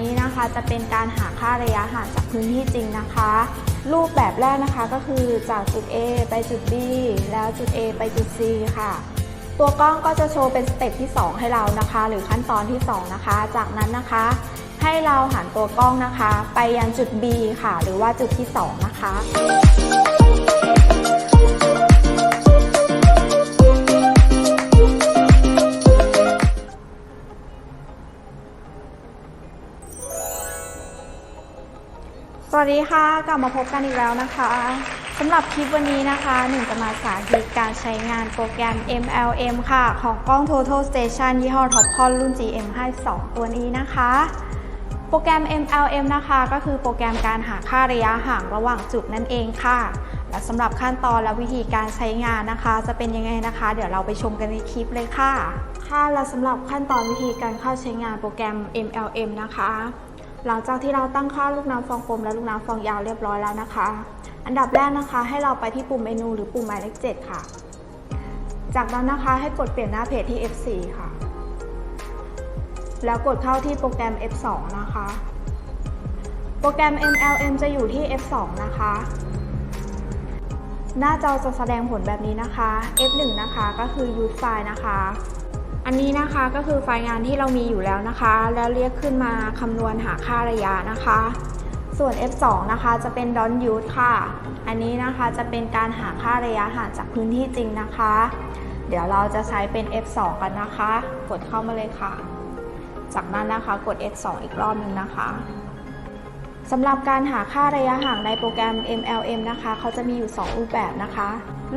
นี้นะคะ จะเป็นการหาค่าระยะห่างจากพื้นที่จริงนะคะ รูปแบบแรกนะคะก็คือจากจุด A ไปจุด B แล้วจุด A ไปจุด C ค่ะ ตัวกล้องก็จะโชว์เป็นสเต็ปที่ 2 ให้เรานะคะ หรือขั้นตอนที่ 2 นะคะ จากนั้นนะคะ ให้เราหันตัวกล้องนะคะ ไปยังจุด B ค่ะ หรือว่าจุดที่ 2 นะคะ วัสดีค่ะ กลับมาพบกันอีกแล้วนะคะสำหรับคลิปวันนี้นะคะหนึ่งจะมาสาธิตการใช้งานโปรแกรม MLM ค่ะ ของกล้อง Total Station ยี่ห้อ Topcon รุ่น GM52 ตัวนี้นะคะ โปรแกรม MLM นะคะ ก็คือโปรแกรมการหาค่าระยะห่างระหว่างจุดนั่นเองค่ะ และสำหรับขั้นตอนและวิธีการใช้งานนะคะ จะเป็นยังไงนะคะ เดี๋ยวเราไปชมกันในคลิปเลยค่ะ ค่ะและสำหรับขั้นตอนวิธีการเข้าใช้งานโปรแกรม MLM นะคะ หลังจากที่เราตั้งค่าลูกน้ำฟองกลมและลูกน้ำฟองยาวเรียบร้อยแล้วนะคะ อันดับแรกนะคะ ให้เราไปที่ปุ่มเมนูหรือปุ่มหมายเลข 7 ค่ะ จากนั้นนะคะให้กดเปลี่ยนหน้าเพจที่ F4 ค่ะ แล้วกดเข้าที่โปรแกรม F2 นะคะ โปรแกรม MLM จะอยู่ที่ F2 นะคะ หน้าจอจะแสดงผลแบบนี้นะคะ F1 นะคะก็คือ use file นะคะ อันนี้นะคะก็คือไฟล์งานที่เรามีอยู่แล้วนะคะ แล้วเรียกขึ้นมาคำนวณหาค่าระยะนะคะ ส่วน F2 นะคะจะเป็น don't use ค่ะ อันนี้นะคะจะเป็นการหาค่าระยะห่างจากพื้นที่จริงนะคะ เดี๋ยวเราจะใช้เป็น F2 กันนะคะ กดเข้ามาเลยค่ะ จากนั้นนะคะกด F2 อีกรอบหนึ่งนะคะสำหรับการหาค่าระยะห่างในโปรแกรม MLM นะคะ เขาจะมีอยู่ 2 รูปแบบนะคะ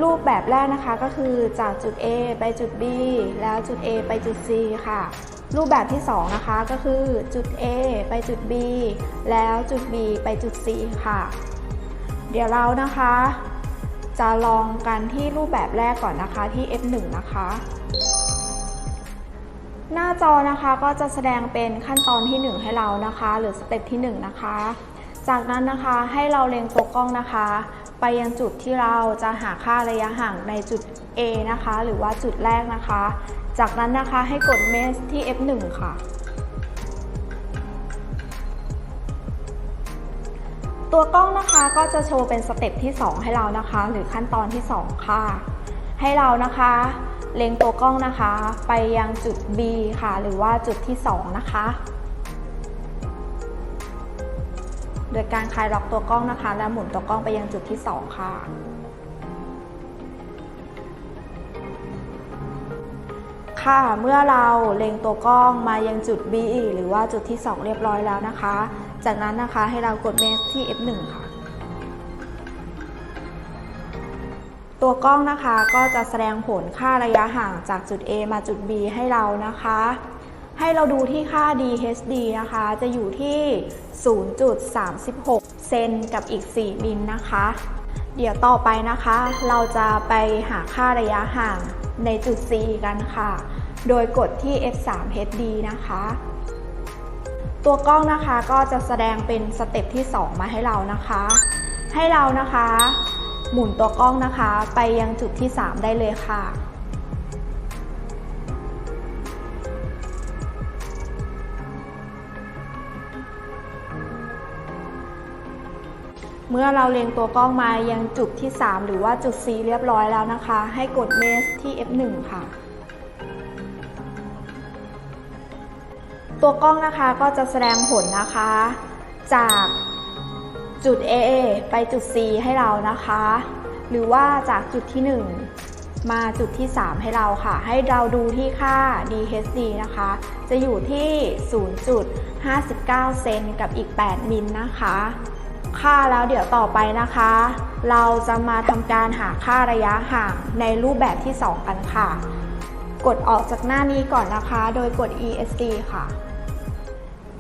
รูปแบบแรกนะคะก็คือจากจุด A ไปจุด B แล้วจุด A ไปจุด C ค่ะ รูปแบบที่ 2 นะคะก็คือจุด A ไปจุด B แล้วจุด B ไปจุด C ค่ะ เดี๋ยวเรานะคะ จะลองกันที่รูปแบบแรกก่อนนะคะที่ F1 นะคะ หน้าจอนะคะก็จะแสดงเป็นขั้นตอนที่ 1 ให้เรานะคะ หรือสเต็ปที่ 1 นะคะ จากนั้นนะคะให้เราเล็งตัวกล้องนะคะ ไปยังจุดที่เราจะหาค่าระยะห่างในจุด A นะคะ หรือว่าจุดแรกนะคะ จากนั้นนะคะให้กด Mesh ที่ F1 ค่ะ ตัวกล้องนะคะก็จะโชว์เป็นสเต็ปที่ 2 ให้เรานะคะ หรือขั้นตอนที่ 2 ค่ะ ให้เรานะคะเล็งตัวกล้องนะคะ ไปยังจุด B ค่ะ หรือว่าจุดที่ 2 นะคะ ดยการคลายล็อกตัวกล้องนะคะ และหมุนตัวกล้องไปยังจุดที่ 2 ค่ะ ค่ะเมื่อเราเล็งตัวกล้องมายังจุด B หรือว่าจุดที่ 2 เรียบร้อยแล้วนะคะ จากนั้นนะคะให้เรากดเมสที่ F1 ค่ะ ตัวกล้องนะคะก็จะแสดงผลค่าระยะห่างจากจุด A มาจุด B ให้เรานะคะ ให้เราดูที่ค่า DHD นะคะ จะอยู่ที่ 0.36 เซนกับอีก 4 มิลนะคะ เดี๋ยวต่อไปนะคะ เราจะไปหาค่าระยะห่างในจุด C กันค่ะ โดยกดที่ F3 HD นะคะ ตัวกล้องนะคะก็จะแสดงเป็นสเต็ปที่ 2 มาให้เรานะคะ ให้เรานะคะ หมุนตัวกล้องนะคะ ไปยังจุดที่ 3 ได้เลยค่ะ เมื่อเราเล็งตัวกล้องมายังจุดที่ 3 หรือว่าจุด C เรียบร้อยแล้วนะคะ ให้กด Mesh ที่ F1 ค่ะ ตัวกล้องนะคะก็จะแสดงผลนะคะ จากจุด A ไปจุด C ให้เรานะคะ หรือว่าจากจุดที่ 1 มาจุดที่ 3 ให้เราค่ะ ให้เราดูที่ค่า DHD นะคะ จะอยู่ที่ 0.59 เซนกับอีก 8 มิลนะคะ ค่าแล้วเดี๋ยวต่อไปนะคะ เราจะมาทำการหาค่าระยะห่างในรูปแบบที่ 2 กันค่ะ กดออกจากหน้านี้ก่อนนะคะ โดยกด ESC ค่ะ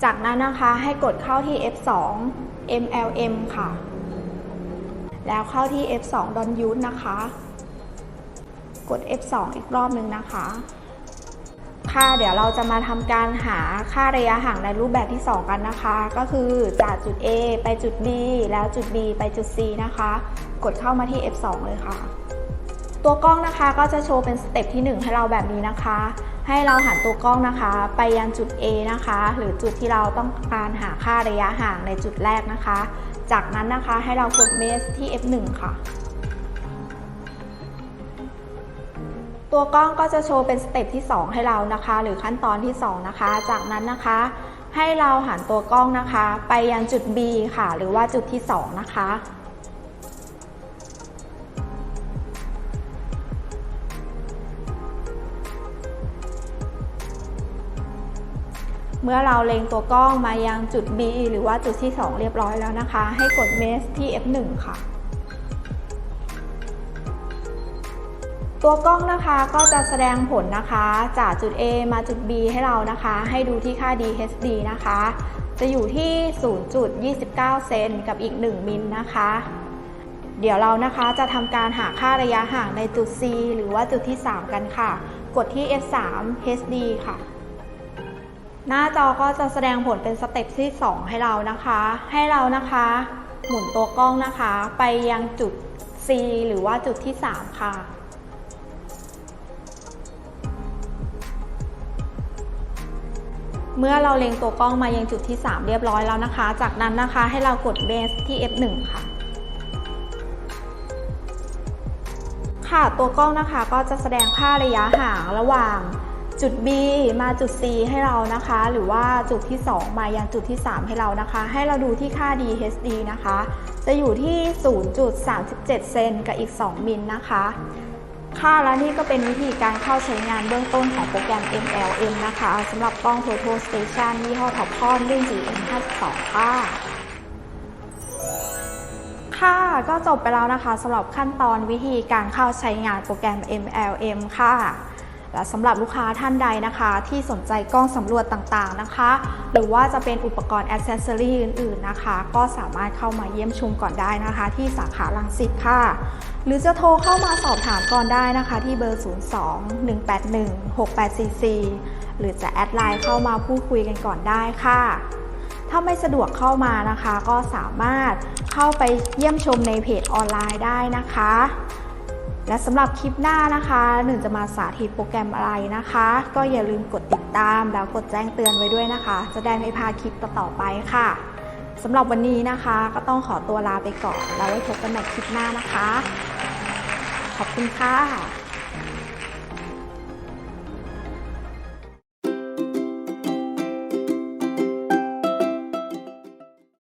จากนั้นนะคะให้กดเข้าที่ F2 MLM ค่ะ แล้วเข้าที่ F2 Don Use นะคะ กด F2 อีกรอบหนึ่งนะคะ ค่ะเดี๋ยวเราจะมาทำการหาค่าระยะห่างในรูปแบบที่ 2 กันนะคะ ก็คือจากจุด A ไปจุด B แล้วจุด B ไปจุด C นะคะ กดเข้ามาที่ F2 เลยค่ะ ตัวกล้องนะคะก็จะโชว์เป็นสเต็ปที่ 1 ให้เราแบบนี้นะคะ ให้เราหันตัวกล้องนะคะ ไปยังจุด A นะคะ หรือจุดที่เราต้องการหาค่าระยะห่างในจุดแรกนะคะ จากนั้นนะคะให้เรากดเมสที่ F1 ค่ะ ตัวกล้องก็จะโชว์เป็นสเต็ปที่ 2 ให้เรานะคะ หรือขั้นตอนที่ 2 นะคะ จากนั้นนะคะ ให้เราหันตัวกล้องนะคะ ไปยังจุด B ค่ะ หรือว่าจุดที่ 2 นะคะเมื่อเราเล็งตัวกล้องมายังจุด B หรือว่าจุดที่ 2 เรียบร้อยแล้วนะคะ ให้กด Mesh ที่ F1 ค่ะ ตัวกล้องนะคะก็จะแสดงผลนะคะ จากจุด A มาจุด B ให้เรานะคะ ให้ดูที่ค่า DHD นะคะ จะอยู่ที่ 0.29 เซนกับอีก 1 มิลนะคะ เดี๋ยวเรานะคะจะทำการหาค่าระยะห่างในจุด C หรือว่าจุดที่ 3 กันค่ะ กดที่ F3 HD ค่ะ หน้าจอก็จะแสดงผลเป็นสเต็ปที่ 2 ให้เรานะคะ ให้เรานะคะ หมุนตัวกล้องนะคะ ไปยังจุด C หรือว่าจุดที่ 3 ค่ะ เมื่อเราเล็งตัวกล้องมายังจุดที่ 3 เรียบร้อยแล้วนะคะ จากนั้นนะคะให้เรากดเบสที่ F1 ค่ะ ค่ะตัวกล้องนะคะก็จะแสดงค่าระยะห่างระหว่างจุด B มาจุด C ให้เรานะคะ หรือว่าจุดที่ 2 มายังจุดที่ 3 ให้เรานะคะ ให้เราดูที่ค่า DHD นะคะ จะอยู่ที่ 0.37 เซนกับอีก 2 มิลนะคะ ค่ะและนี่ก็เป็นวิธีการเข้าใช้งานเบื้องต้นของโปรแกรม MLM นะคะสำหรับกล้อง Photo Station ยี่ห้อท็อปคอนรุ่น GM52 ค่ะค่ะก็จบไปแล้วนะคะสำหรับขั้นตอนวิธีการเข้าใช้งานโปรแกรม MLM ค่ะ และสำหรับลูกค้าท่านใดนะคะ ที่สนใจกล้องสำรวจต่างๆนะคะ หรือว่าจะเป็นอุปกรณ์อ c เซสซอรีอื่นๆนะคะ ก็สามารถเข้ามาเยี่ยมชมก่อนได้นะคะ ที่สาขาลังสิตค่ะ หรือจะโทรเข้ามาสอบถามก่อนได้นะคะ ที่เบอร์ 02-181-6844 หรือจะแอดไลน์เข้ามาพูดคุยกันก่อนได้ค่ะถ้าไม่สะดวกเข้ามานะคะ ก็สามารถเข้าไปเยี่ยมชมในเพจออนไลน์ได้นะคะ และสำหรับคลิปหน้านะคะหนึ่งจะมาสาธิตโปรแกรมอะไรนะคะ ก็อย่าลืมกดติดตามแล้วกดแจ้งเตือนไว้ด้วยนะคะ จะได้ไม่พลาดคลิปต่อๆไปค่ะสำหรับวันนี้นะคะ ก็ต้องขอตัวลาไปก่อน แล้วไว้พบกันใหม่คลิปหน้านะคะ ขอบคุณค่ะ